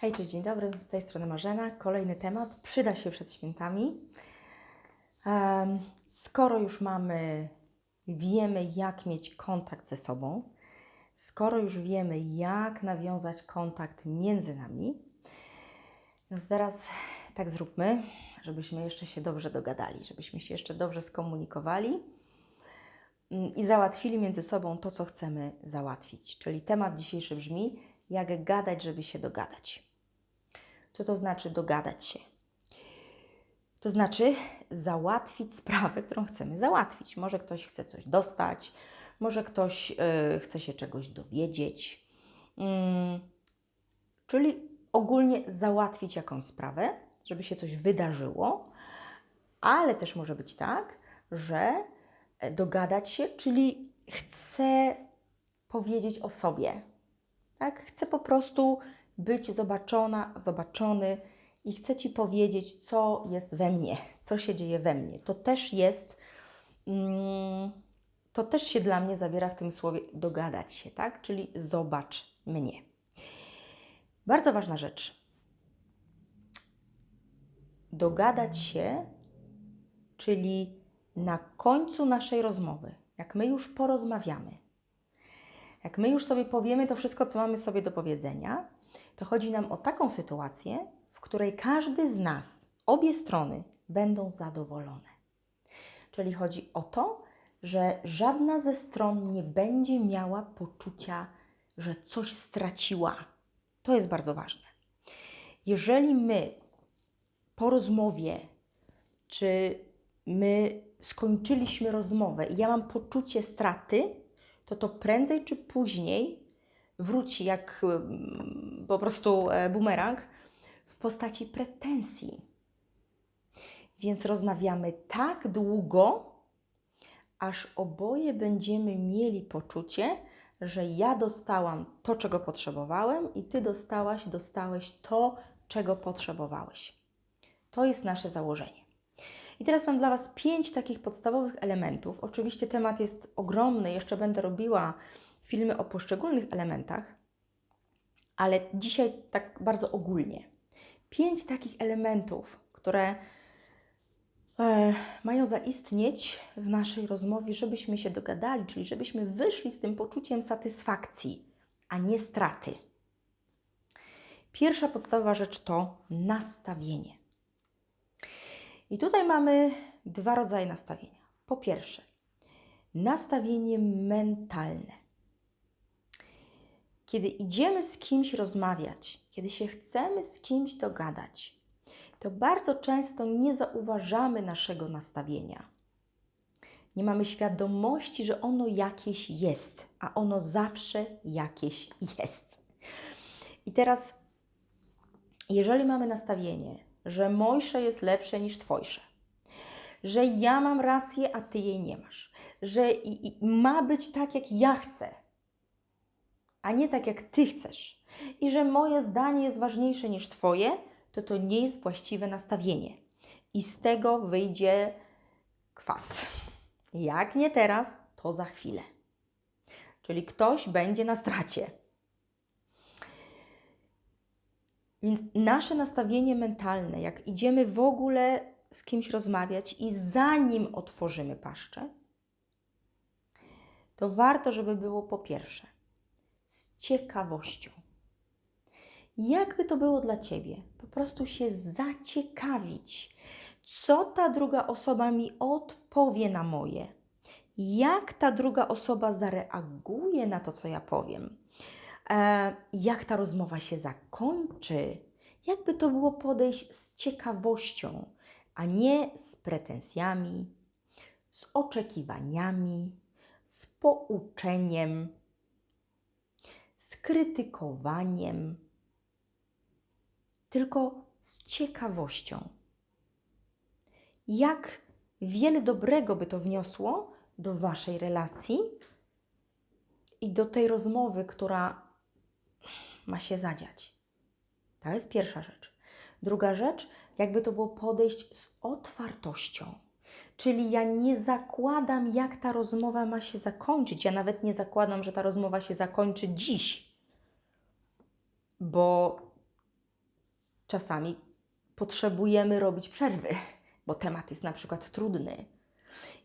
Hej, cześć, dzień dobry, z tej strony Marzena. Kolejny temat, przyda się przed świętami. Skoro już mamy, wiemy jak mieć kontakt ze sobą, skoro już wiemy jak nawiązać kontakt między nami, no to teraz tak zróbmy, żebyśmy jeszcze się dobrze dogadali, żebyśmy się jeszcze dobrze skomunikowali mm, i załatwili między sobą to, co chcemy załatwić. Czyli temat dzisiejszy brzmi, jak gadać, żeby się dogadać. Co to znaczy dogadać się? To znaczy załatwić sprawę, którą chcemy załatwić. Może ktoś chce coś dostać, może ktoś y, chce się czegoś dowiedzieć. Mm, czyli ogólnie załatwić jakąś sprawę, żeby się coś wydarzyło, ale też może być tak, że e, dogadać się, czyli chcę powiedzieć o sobie. Tak? Chcę po prostu być zobaczona, zobaczony i chcę Ci powiedzieć, co jest we mnie, co się dzieje we mnie. To też jest, mm, to też się dla mnie zawiera w tym słowie dogadać się, tak? Czyli zobacz mnie. Bardzo ważna rzecz. Dogadać się, czyli na końcu naszej rozmowy, jak my już porozmawiamy, jak my już sobie powiemy to wszystko, co mamy sobie do powiedzenia, to chodzi nam o taką sytuację, w której każdy z nas, obie strony, będą zadowolone. Czyli chodzi o to, że żadna ze stron nie będzie miała poczucia, że coś straciła. To jest bardzo ważne. Jeżeli my po rozmowie, czy my skończyliśmy rozmowę i ja mam poczucie straty, to to prędzej czy później wróci jak mm, po prostu e, bumerang w postaci pretensji. Więc rozmawiamy tak długo, aż oboje będziemy mieli poczucie, że ja dostałam to, czego potrzebowałem, i ty dostałaś, dostałeś to, czego potrzebowałeś. To jest nasze założenie. I teraz mam dla Was pięć takich podstawowych elementów. Oczywiście temat jest ogromny, jeszcze będę robiła filmy o poszczególnych elementach, ale dzisiaj tak bardzo ogólnie. Pięć takich elementów, które e, mają zaistnieć w naszej rozmowie, żebyśmy się dogadali, czyli żebyśmy wyszli z tym poczuciem satysfakcji, a nie straty. Pierwsza podstawowa rzecz to nastawienie. I tutaj mamy dwa rodzaje nastawienia. Po pierwsze, nastawienie mentalne. Kiedy idziemy z kimś rozmawiać, kiedy się chcemy z kimś dogadać, to bardzo często nie zauważamy naszego nastawienia. Nie mamy świadomości, że ono jakieś jest, a ono zawsze jakieś jest. I teraz, jeżeli mamy nastawienie, że mojsze jest lepsze niż twojsze, że ja mam rację, a ty jej nie masz, że i, i ma być tak, jak ja chcę, a nie tak, jak ty chcesz, i że moje zdanie jest ważniejsze niż twoje, to to nie jest właściwe nastawienie. I z tego wyjdzie kwas. Jak nie teraz, to za chwilę. Czyli ktoś będzie na stracie. Więc nasze nastawienie mentalne, jak idziemy w ogóle z kimś rozmawiać i zanim otworzymy paszczę, to warto, żeby było po pierwsze z ciekawością. Jakby to było dla Ciebie? Po prostu się zaciekawić, co ta druga osoba mi odpowie na moje, jak ta druga osoba zareaguje na to, co ja powiem, e, jak ta rozmowa się zakończy. Jakby to było podejść z ciekawością, a nie z pretensjami, z oczekiwaniami, z pouczeniem, krytykowaniem, tylko z ciekawością. Jak wiele dobrego by to wniosło do Waszej relacji i do tej rozmowy, która ma się zadziać. To jest pierwsza rzecz. Druga rzecz, jakby to było podejść z otwartością. Czyli ja nie zakładam, jak ta rozmowa ma się zakończyć. Ja nawet nie zakładam, że ta rozmowa się zakończy dziś, bo czasami potrzebujemy robić przerwy, bo temat jest na przykład trudny.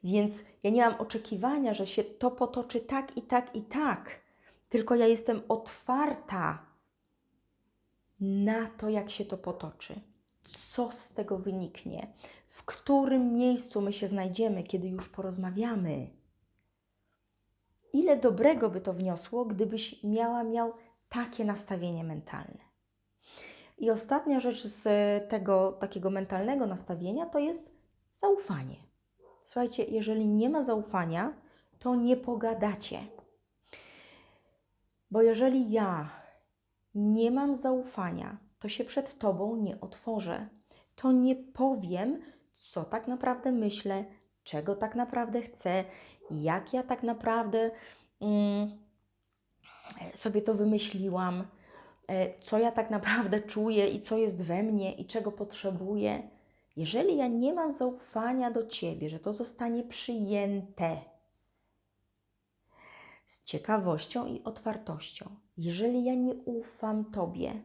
Więc ja nie mam oczekiwania, że się to potoczy tak i tak i tak, tylko ja jestem otwarta na to, jak się to potoczy, co z tego wyniknie, w którym miejscu my się znajdziemy, kiedy już porozmawiamy. Ile dobrego by to wniosło, gdybyś miała, miał takie nastawienie mentalne. I ostatnia rzecz z tego takiego mentalnego nastawienia to jest zaufanie. Słuchajcie, jeżeli nie ma zaufania, to nie pogadacie. Bo jeżeli ja nie mam zaufania, to się przed Tobą nie otworzę. To nie powiem, co tak naprawdę myślę, czego tak naprawdę chcę, jak ja tak naprawdę mm, sobie to wymyśliłam, e, co ja tak naprawdę czuję i co jest we mnie i czego potrzebuję. Jeżeli ja nie mam zaufania do Ciebie, że to zostanie przyjęte z ciekawością i otwartością, jeżeli ja nie ufam Tobie,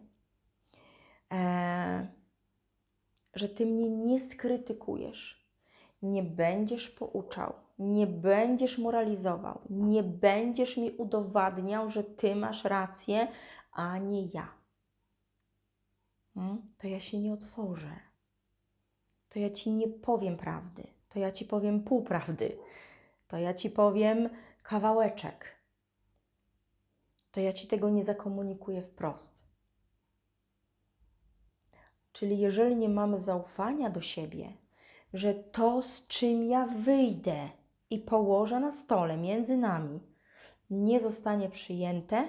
e, że Ty mnie nie skrytykujesz, nie będziesz pouczał, nie będziesz moralizował, nie będziesz mi udowadniał, że Ty masz rację, a nie ja, hmm? to ja się nie otworzę. To ja Ci nie powiem prawdy, to ja Ci powiem półprawdy, to ja Ci powiem kawałeczek to ja ci tego nie zakomunikuję wprost. Czyli jeżeli nie mamy zaufania do siebie, że to, z czym ja wyjdę i położę na stole między nami, nie zostanie przyjęte,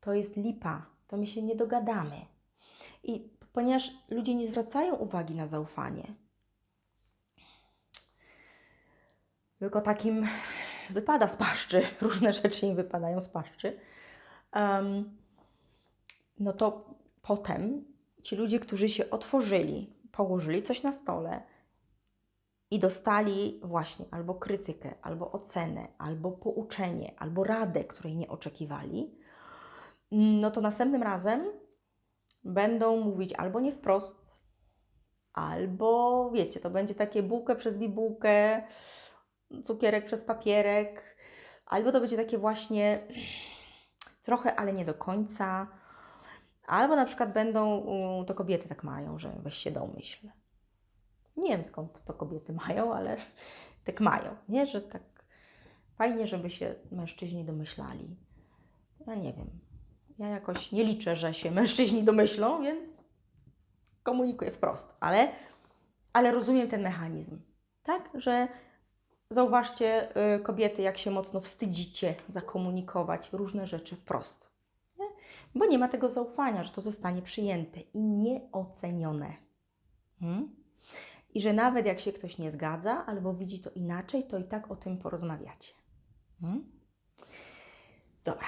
to jest lipa, to my się nie dogadamy. I ponieważ ludzie nie zwracają uwagi na zaufanie, tylko takim wypada z paszczy, różne rzeczy im wypadają z paszczy, um, no to potem ci ludzie, którzy się otworzyli, położyli coś na stole i dostali właśnie albo krytykę, albo ocenę, albo pouczenie, albo radę, której nie oczekiwali, no to następnym razem będą mówić albo nie wprost, albo wiecie, to będzie takie bułkę przez bibułkę, cukierek przez papierek, albo to będzie takie właśnie trochę, ale nie do końca. Albo na przykład będą, to kobiety tak mają, że weź się domyśl. Nie wiem skąd to kobiety mają, ale tak mają, nie? Że tak fajnie, żeby się mężczyźni domyślali. Ja nie wiem. Ja jakoś nie liczę, że się mężczyźni domyślą, więc komunikuję wprost, ale, ale rozumiem ten mechanizm, tak? Że Zauważcie, y, kobiety, jak się mocno wstydzicie zakomunikować różne rzeczy wprost. Nie? Bo nie ma tego zaufania, że to zostanie przyjęte i nieocenione. Hmm? I że nawet jak się ktoś nie zgadza albo widzi to inaczej, to i tak o tym porozmawiacie. Hmm? Dobra,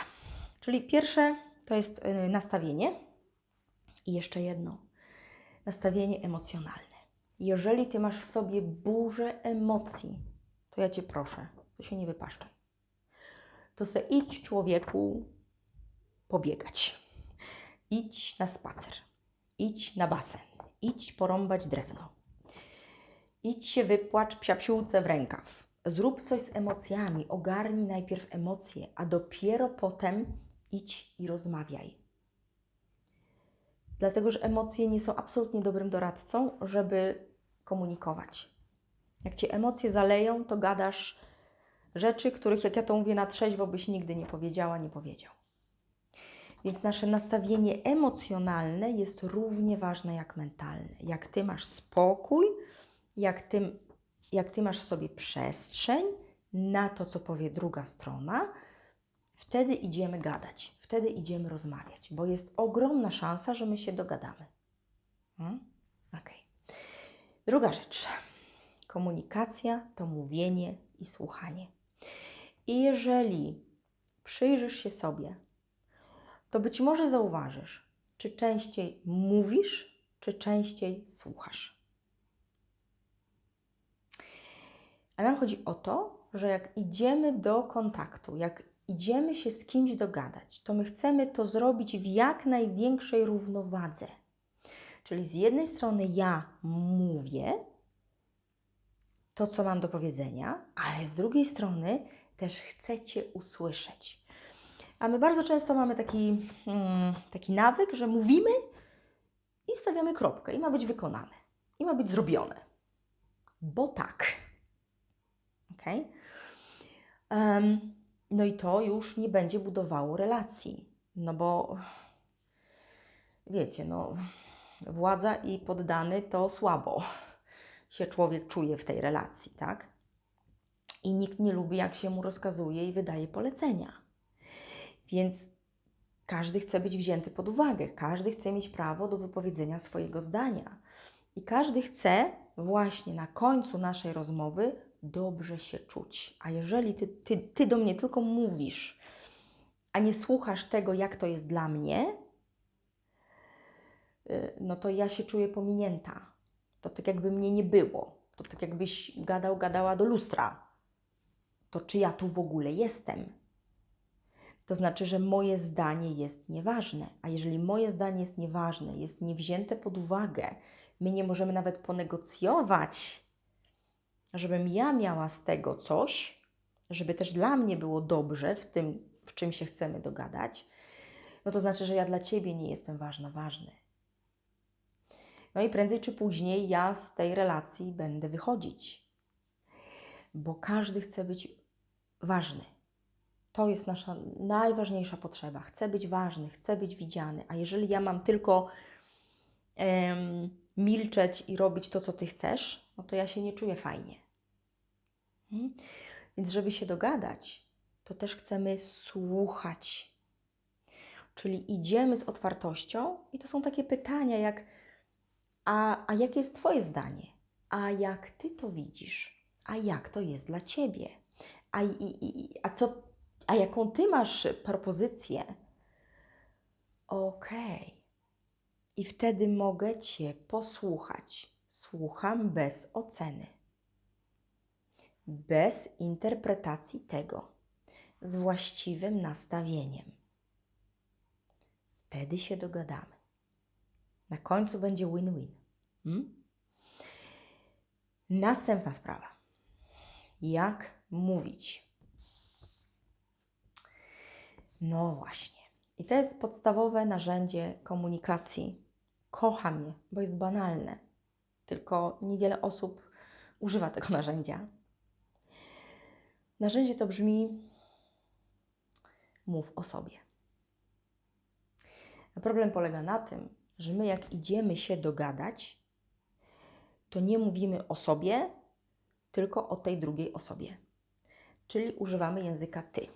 czyli pierwsze to jest y, nastawienie. I jeszcze jedno nastawienie emocjonalne. Jeżeli ty masz w sobie burzę emocji, to ja Cię proszę, to się nie wypaszczaj. To se idź człowieku pobiegać. Idź na spacer. Idź na basen. Idź porąbać drewno. Idź się wypłacz psiapsiółce w rękaw. Zrób coś z emocjami. Ogarnij najpierw emocje, a dopiero potem idź i rozmawiaj. Dlatego, że emocje nie są absolutnie dobrym doradcą, żeby komunikować. Jak cię emocje zaleją, to gadasz rzeczy, których, jak ja to mówię na trzeźwo, byś nigdy nie powiedziała, nie powiedział. Więc nasze nastawienie emocjonalne jest równie ważne jak mentalne. Jak ty masz spokój, jak ty, jak ty masz w sobie przestrzeń na to, co powie druga strona, wtedy idziemy gadać, wtedy idziemy rozmawiać, bo jest ogromna szansa, że my się dogadamy. Hmm? Druga rzecz. Komunikacja to mówienie i słuchanie. I jeżeli przyjrzysz się sobie, to być może zauważysz, czy częściej mówisz, czy częściej słuchasz. A nam chodzi o to, że jak idziemy do kontaktu, jak idziemy się z kimś dogadać, to my chcemy to zrobić w jak największej równowadze. Czyli z jednej strony ja mówię to, co mam do powiedzenia, ale z drugiej strony też chcę Cię usłyszeć. A my bardzo często mamy taki, mm, taki nawyk, że mówimy i stawiamy kropkę i ma być wykonane, i ma być zrobione. Bo tak. Em, no i to już nie będzie budowało relacji. No bo wiecie, no, władza i poddany to słabo się człowiek czuje w tej relacji, tak? I nikt nie lubi, jak się mu rozkazuje i wydaje polecenia. Więc każdy chce być wzięty pod uwagę, każdy chce mieć prawo do wypowiedzenia swojego zdania. I każdy chce właśnie na końcu naszej rozmowy dobrze się czuć. A jeżeli ty, ty, ty do mnie tylko mówisz, a nie słuchasz tego, jak to jest dla mnie, y, no to ja się czuję pominięta. To tak jakby mnie nie było. To tak jakbyś gadał, gadała do lustra. To czy ja tu w ogóle jestem? To znaczy, że moje zdanie jest nieważne. A jeżeli moje zdanie jest nieważne, jest niewzięte pod uwagę, my nie możemy nawet ponegocjować, żebym ja miała z tego coś, żeby też dla mnie było dobrze w tym, w czym się chcemy dogadać, no to znaczy, że ja dla Ciebie nie jestem ważna, ważny. No i prędzej czy później ja z tej relacji będę wychodzić, bo każdy chce być ważny. To jest nasza najważniejsza potrzeba. Chcę być ważny, chcę być widziany. A jeżeli ja mam tylko em, milczeć i robić to, co ty chcesz, no to ja się nie czuję fajnie. Hmm? Więc, żeby się dogadać, to też chcemy słuchać. Czyli idziemy z otwartością, i to są takie pytania jak: a, a jakie jest Twoje zdanie? A jak Ty to widzisz? A jak to jest dla Ciebie? A, i, i, a co a jaką ty masz propozycję? Okej. Okay. I wtedy mogę cię posłuchać. Słucham bez oceny, bez interpretacji tego, z właściwym nastawieniem. Wtedy się dogadamy. Na końcu będzie win-win. Hmm? Następna sprawa. Jak mówić? No właśnie. I to jest podstawowe narzędzie komunikacji. Kocham je, bo jest banalne. Tylko niewiele osób używa tego narzędzia. Narzędzie to brzmi: mów o sobie. Problem polega na tym, że my, jak idziemy się dogadać, to nie mówimy o sobie, tylko o tej drugiej osobie. Czyli używamy języka ty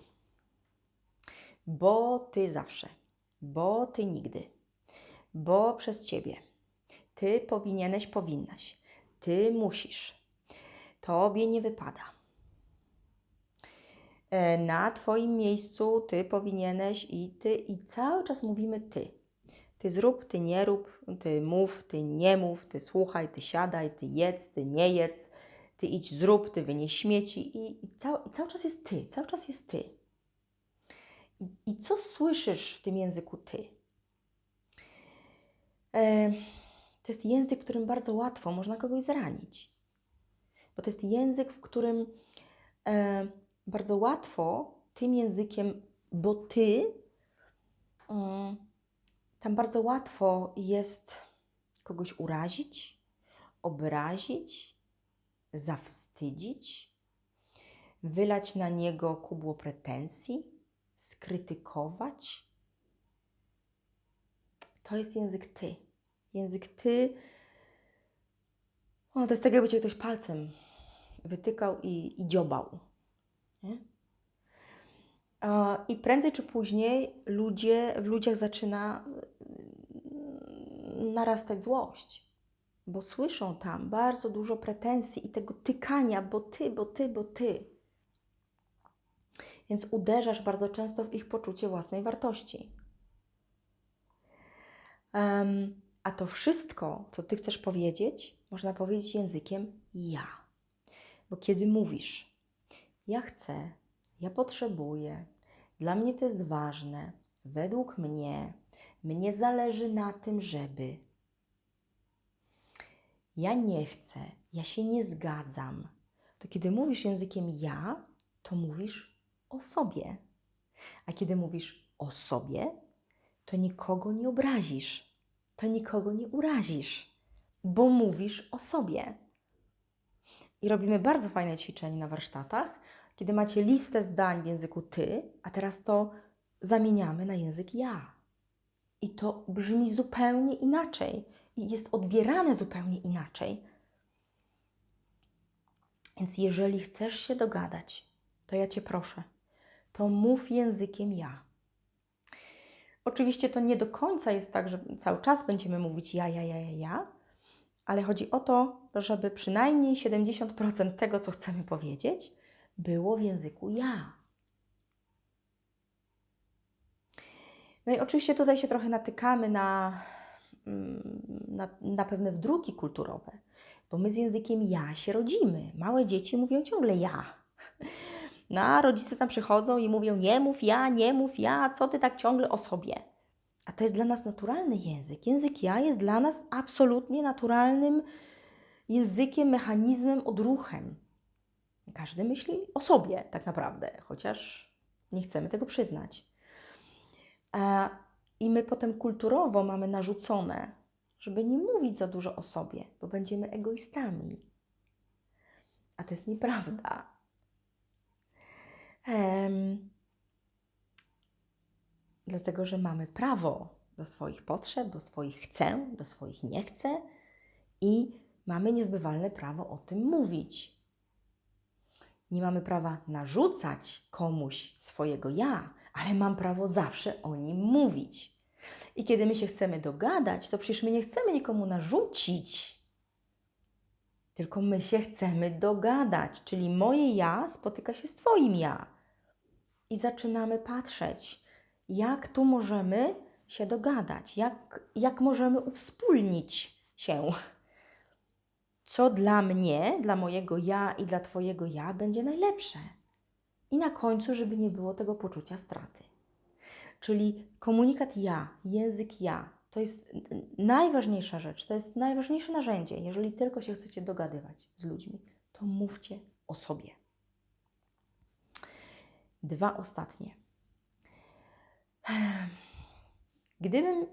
bo Ty zawsze, bo Ty nigdy, bo przez Ciebie. Ty powinieneś, powinnaś, Ty musisz, Tobie nie wypada. E, na Twoim miejscu Ty powinieneś i Ty, i cały czas mówimy Ty. Ty zrób, Ty nie rób, Ty mów, Ty nie mów, Ty słuchaj, Ty siadaj, Ty jedz, Ty nie jedz, Ty idź zrób, Ty wynieś śmieci i, i, cał, i cały czas jest Ty, cały czas jest Ty. I, I, co słyszysz w tym języku ty? E, to jest język, w którym bardzo łatwo można kogoś zranić. Bo to jest język, w którym e, bardzo łatwo tym językiem, bo ty, um, tam bardzo łatwo jest kogoś urazić, obrazić, zawstydzić, wylać na niego kubło pretensji skrytykować. To jest język ty. Język ty. O, to jest tak, jakby cię ktoś palcem wytykał i, i dziobał. Nie? I prędzej czy później ludzie, w ludziach zaczyna mm, narastać złość, bo słyszą tam bardzo dużo pretensji i tego tykania, bo ty, bo ty, bo ty więc uderzasz bardzo często w ich poczucie własnej wartości. Um, a to wszystko, co ty chcesz powiedzieć, można powiedzieć językiem ja. Bo kiedy mówisz, ja chcę, ja potrzebuję, dla mnie to jest ważne, według mnie, mnie zależy na tym, żeby. ja nie chcę, ja się nie zgadzam, to kiedy mówisz językiem ja, to mówisz o sobie. A kiedy mówisz o sobie, to nikogo nie obrazisz, to nikogo nie urazisz, bo mówisz o sobie. I robimy bardzo fajne ćwiczenie na warsztatach, kiedy macie listę zdań w języku ty, a teraz to zamieniamy na język ja. I to brzmi zupełnie inaczej i jest odbierane zupełnie inaczej. Więc jeżeli chcesz się dogadać, to ja cię proszę, to mów językiem ja. Oczywiście to nie do końca jest tak, że cały czas będziemy mówić ja, ja, ja, ja, ja, ale chodzi o to, żeby przynajmniej 70% tego, co chcemy powiedzieć, było w języku ja. No i oczywiście tutaj się trochę natykamy na, mm, na, na pewne wdruki kulturowe, bo my z językiem ja się rodzimy. Małe dzieci mówią ciągle ja. No a rodzice tam przychodzą i mówią nie mów ja, nie mów ja, co ty tak ciągle o sobie. A to jest dla nas naturalny język. Język ja jest dla nas absolutnie naturalnym językiem, mechanizmem, odruchem. Każdy myśli o sobie tak naprawdę, chociaż nie chcemy tego przyznać. I my potem kulturowo mamy narzucone, żeby nie mówić za dużo o sobie, bo będziemy egoistami. A to jest nieprawda. Em, dlatego, że mamy prawo do swoich potrzeb, do swoich chcę, do swoich nie chcę i mamy niezbywalne prawo o tym mówić. Nie mamy prawa narzucać komuś swojego ja, ale mam prawo zawsze o nim mówić. I kiedy my się chcemy dogadać, to przecież my nie chcemy nikomu narzucić, tylko my się chcemy dogadać, czyli moje ja spotyka się z Twoim ja. I zaczynamy patrzeć, jak tu możemy się dogadać, jak, jak możemy uwspólnić się. Co dla mnie, dla mojego ja i dla Twojego ja będzie najlepsze. I na końcu, żeby nie było tego poczucia straty. Czyli komunikat ja, język ja, to jest najważniejsza rzecz, to jest najważniejsze narzędzie. Jeżeli tylko się chcecie dogadywać z ludźmi, to mówcie o sobie. Dwa ostatnie. Gdybym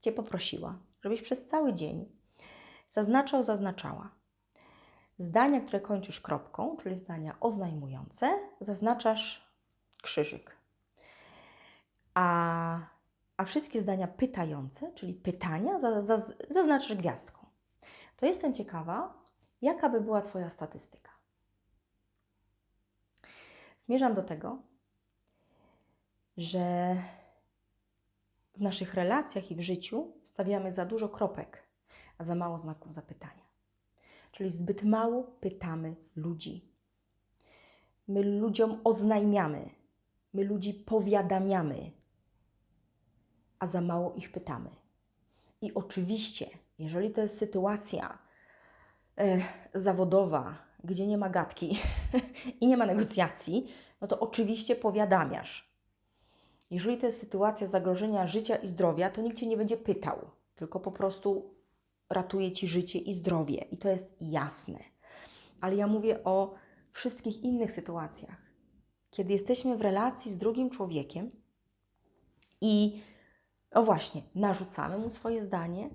Cię poprosiła, żebyś przez cały dzień zaznaczał, zaznaczała zdania, które kończysz kropką, czyli zdania oznajmujące, zaznaczasz krzyżyk. A, a wszystkie zdania pytające, czyli pytania, za, za, zaznaczasz gwiazdką. To jestem ciekawa, jaka by była Twoja statystyka. Zmierzam do tego, że w naszych relacjach i w życiu stawiamy za dużo kropek, a za mało znaków zapytania. Czyli zbyt mało pytamy ludzi. My ludziom oznajmiamy, my ludzi powiadamiamy, a za mało ich pytamy. I oczywiście, jeżeli to jest sytuacja e, zawodowa, gdzie nie ma gadki i nie ma negocjacji, no to oczywiście powiadamiasz. Jeżeli to jest sytuacja zagrożenia życia i zdrowia, to nikt cię nie będzie pytał, tylko po prostu ratuje ci życie i zdrowie, i to jest jasne. Ale ja mówię o wszystkich innych sytuacjach, kiedy jesteśmy w relacji z drugim człowiekiem i o właśnie, narzucamy mu swoje zdanie,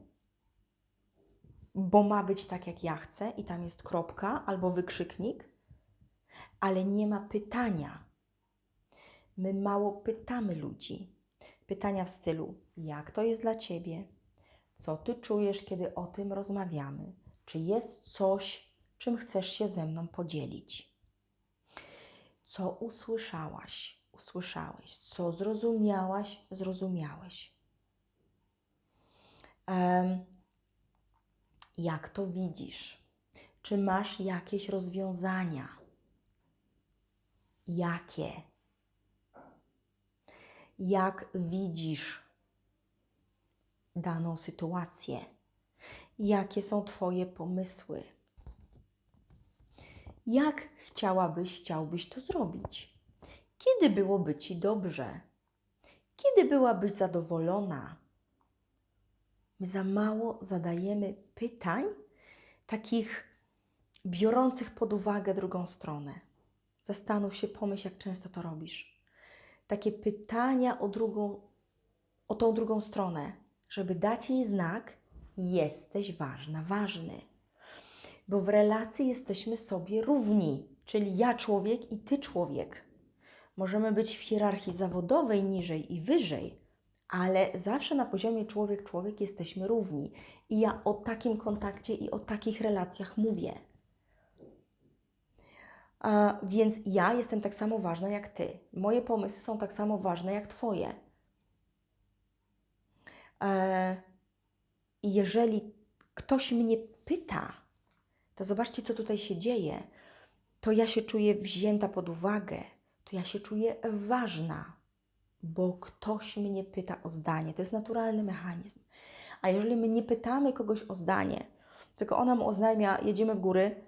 bo ma być tak, jak ja chcę, i tam jest kropka albo wykrzyknik, ale nie ma pytania. My mało pytamy ludzi. Pytania w stylu: jak to jest dla ciebie? Co ty czujesz, kiedy o tym rozmawiamy? Czy jest coś, czym chcesz się ze mną podzielić? Co usłyszałaś? Usłyszałeś. Co zrozumiałaś? Zrozumiałeś. Um, jak to widzisz? Czy masz jakieś rozwiązania? Jakie? Jak widzisz daną sytuację? Jakie są Twoje pomysły? Jak chciałabyś, chciałbyś to zrobić? Kiedy byłoby Ci dobrze? Kiedy byłabyś zadowolona? My za mało zadajemy pytań, takich biorących pod uwagę drugą stronę. Zastanów się, pomyśl, jak często to robisz. Takie pytania o drugą, o tą drugą stronę, żeby dać jej znak, jesteś ważna, ważny. Bo w relacji jesteśmy sobie równi, czyli ja człowiek i ty człowiek. Możemy być w hierarchii zawodowej niżej i wyżej, ale zawsze na poziomie człowiek-człowiek jesteśmy równi. I ja o takim kontakcie i o takich relacjach mówię. A, więc ja jestem tak samo ważna jak ty. Moje pomysły są tak samo ważne jak twoje. E, jeżeli ktoś mnie pyta, to zobaczcie, co tutaj się dzieje. To ja się czuję wzięta pod uwagę, to ja się czuję ważna, bo ktoś mnie pyta o zdanie. To jest naturalny mechanizm. A jeżeli my nie pytamy kogoś o zdanie, tylko ona mu oznajmia, jedziemy w góry,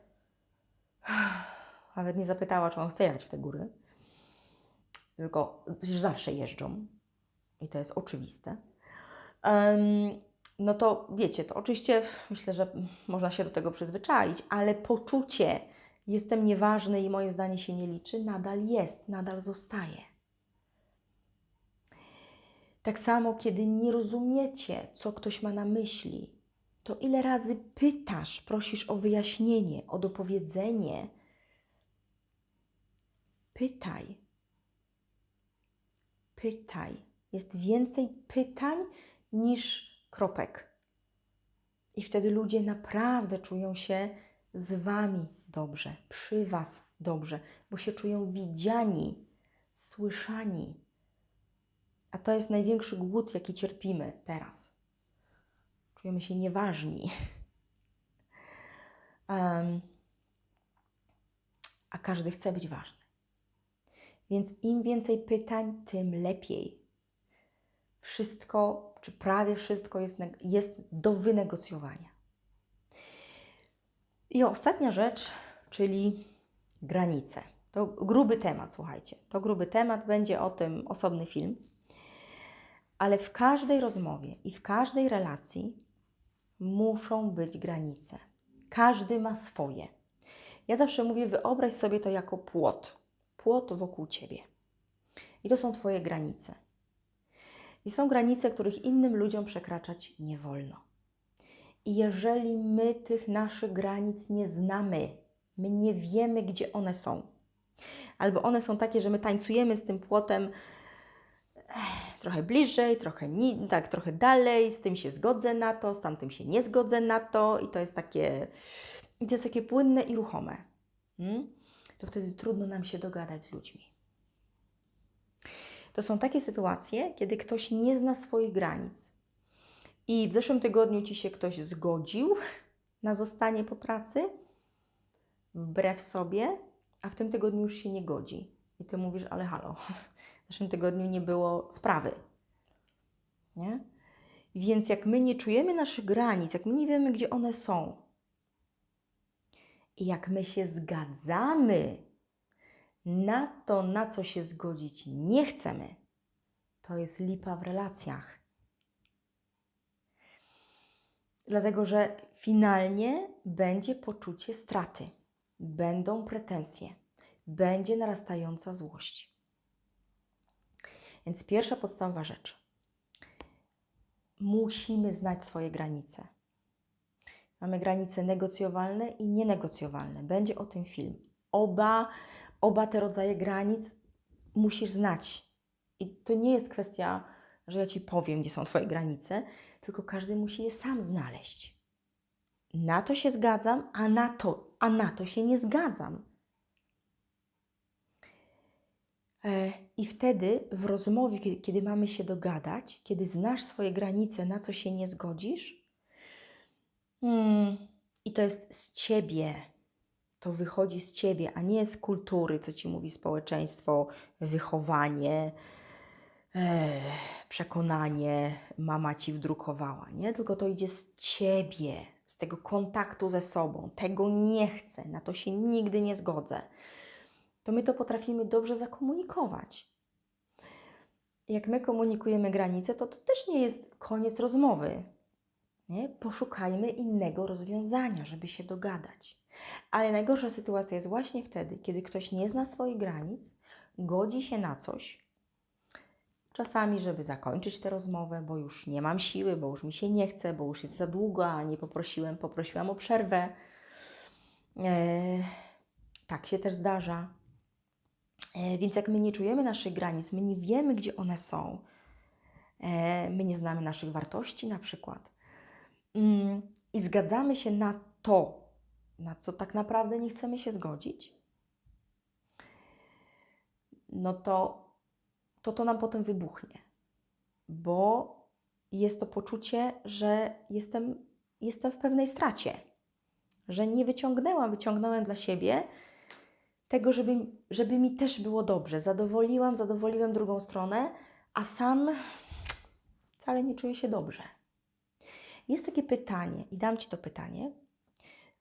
nawet nie zapytała, czy on chce jechać w te góry, tylko zawsze jeżdżą i to jest oczywiste. No to wiecie, to oczywiście myślę, że można się do tego przyzwyczaić, ale poczucie jestem nieważny i moje zdanie się nie liczy, nadal jest, nadal zostaje. Tak samo, kiedy nie rozumiecie, co ktoś ma na myśli, to ile razy pytasz, prosisz o wyjaśnienie, o dopowiedzenie. Pytaj. Pytaj. Jest więcej pytań niż kropek. I wtedy ludzie naprawdę czują się z Wami dobrze, przy Was dobrze, bo się czują widziani, słyszani. A to jest największy głód, jaki cierpimy teraz. Czujemy się nieważni. Um, a każdy chce być ważny. Więc im więcej pytań, tym lepiej. Wszystko, czy prawie wszystko jest, jest do wynegocjowania. I ostatnia rzecz, czyli granice. To gruby temat, słuchajcie. To gruby temat, będzie o tym osobny film. Ale w każdej rozmowie i w każdej relacji muszą być granice. Każdy ma swoje. Ja zawsze mówię, wyobraź sobie to jako płot. Płot wokół ciebie. I to są Twoje granice. I są granice, których innym ludziom przekraczać nie wolno. I jeżeli my tych naszych granic nie znamy, my nie wiemy, gdzie one są, albo one są takie, że my tańcujemy z tym płotem trochę bliżej, trochę, ni- tak, trochę dalej, z tym się zgodzę na to, z tamtym się nie zgodzę na to, i to jest takie, to jest takie płynne i ruchome. Hmm? To wtedy trudno nam się dogadać z ludźmi. To są takie sytuacje, kiedy ktoś nie zna swoich granic. I w zeszłym tygodniu ci się ktoś zgodził na zostanie po pracy, wbrew sobie, a w tym tygodniu już się nie godzi. I ty mówisz, ale halo, w zeszłym tygodniu nie było sprawy. Nie? Więc jak my nie czujemy naszych granic, jak my nie wiemy, gdzie one są, i jak my się zgadzamy na to, na co się zgodzić nie chcemy, to jest lipa w relacjach. Dlatego, że finalnie będzie poczucie straty, będą pretensje, będzie narastająca złość. Więc pierwsza podstawowa rzecz. Musimy znać swoje granice. Mamy granice negocjowalne i nienegocjowalne. Będzie o tym film. Oba, oba te rodzaje granic musisz znać. I to nie jest kwestia, że ja ci powiem, gdzie są Twoje granice, tylko każdy musi je sam znaleźć. Na to się zgadzam, a na to, a na to się nie zgadzam. E, I wtedy w rozmowie, kiedy, mamy się dogadać, kiedy znasz swoje granice, na co się nie zgodzisz, hmm, i to jest z ciebie, to wychodzi z ciebie, a nie z kultury, co ci mówi społeczeństwo, wychowanie, e, przekonanie, mama ci wdrukowała, nie? Tylko to idzie z ciebie, z tego kontaktu ze sobą. Tego nie chcę, na to się nigdy nie zgodzę. To my to potrafimy dobrze zakomunikować. Jak my komunikujemy granice, to to też nie jest koniec rozmowy. Nie? Poszukajmy innego rozwiązania, żeby się dogadać. Ale najgorsza sytuacja jest właśnie wtedy, kiedy ktoś nie zna swoich granic, godzi się na coś, czasami, żeby zakończyć tę rozmowę, bo już nie mam siły, bo już mi się nie chce, bo już jest za długo, a nie poprosiłem, poprosiłam o przerwę. E, tak się też zdarza. E, więc jak my nie czujemy naszych granic, my nie wiemy, gdzie one są, e, my nie znamy naszych wartości na przykład mm, i zgadzamy się na to, na co tak naprawdę nie chcemy się zgodzić, no to to, to nam potem wybuchnie, bo jest to poczucie, że jestem, jestem w pewnej stracie, że nie wyciągnęłam, wyciągnąłem dla siebie tego, żeby, żeby mi też było dobrze. Zadowoliłam, zadowoliłem drugą stronę, a sam wcale nie czuję się dobrze. Jest takie pytanie, i dam Ci to pytanie,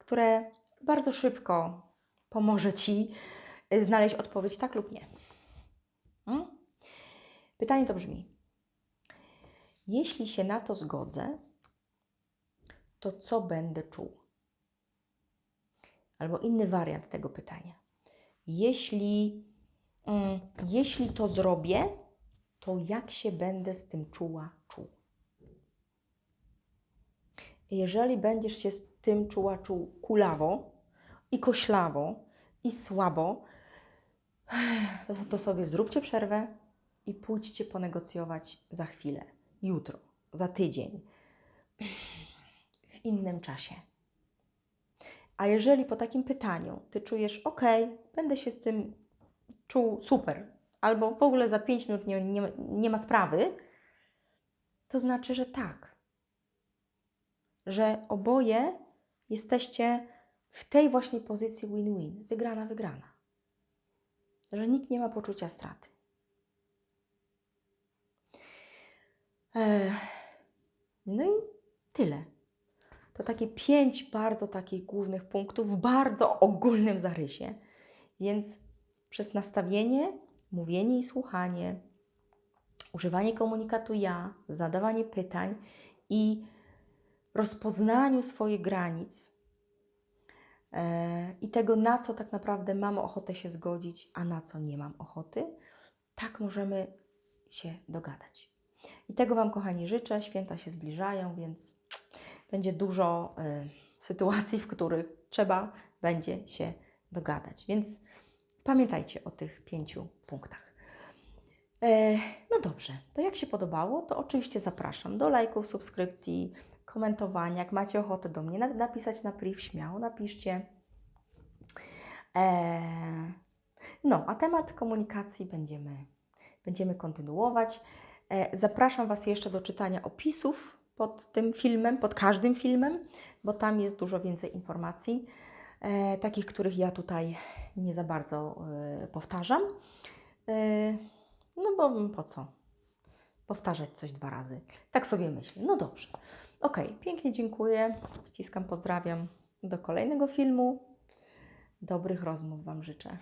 które bardzo szybko pomoże Ci znaleźć odpowiedź tak lub nie. Hmm? Pytanie to brzmi: Jeśli się na to zgodzę, to co będę czuł? Albo inny wariant tego pytania. Jeśli, mm, jeśli to zrobię, to jak się będę z tym czuła, czuł? Jeżeli będziesz się tym czuła, czuł kulawo i koślawo i słabo, to, to sobie zróbcie przerwę i pójdźcie ponegocjować za chwilę, jutro, za tydzień, w innym czasie. A jeżeli po takim pytaniu ty czujesz, ok, będę się z tym czuł super, albo w ogóle za 5 minut nie, nie, nie ma sprawy, to znaczy, że tak. Że oboje jesteście w tej właśnie pozycji win-win, wygrana, wygrana. Że nikt nie ma poczucia straty. No i tyle. To takie pięć bardzo takich głównych punktów w bardzo ogólnym zarysie. Więc przez nastawienie, mówienie i słuchanie, używanie komunikatu ja, zadawanie pytań i rozpoznaniu swoich granic e, i tego, na co tak naprawdę mam ochotę się zgodzić, a na co nie mam ochoty, tak możemy się dogadać. I tego Wam, kochani, życzę. Święta się zbliżają, więc będzie dużo y, sytuacji, w których trzeba będzie się dogadać. Więc pamiętajcie o tych pięciu punktach. E, no dobrze, to jak się podobało, to oczywiście zapraszam do lajków, subskrypcji, komentowania. Jak macie ochotę do mnie napisać na priv, śmiało napiszcie. E, no, a temat komunikacji będziemy, będziemy kontynuować. E, zapraszam Was jeszcze do czytania opisów pod tym filmem, pod każdym filmem, bo tam jest dużo więcej informacji, e, takich, których ja tutaj nie za bardzo e, powtarzam. E, no bo po co? Powtarzać coś dwa razy. Tak sobie myślę. No dobrze. Ok, pięknie dziękuję. Ściskam, pozdrawiam. Do kolejnego filmu. Dobrych rozmów Wam życzę.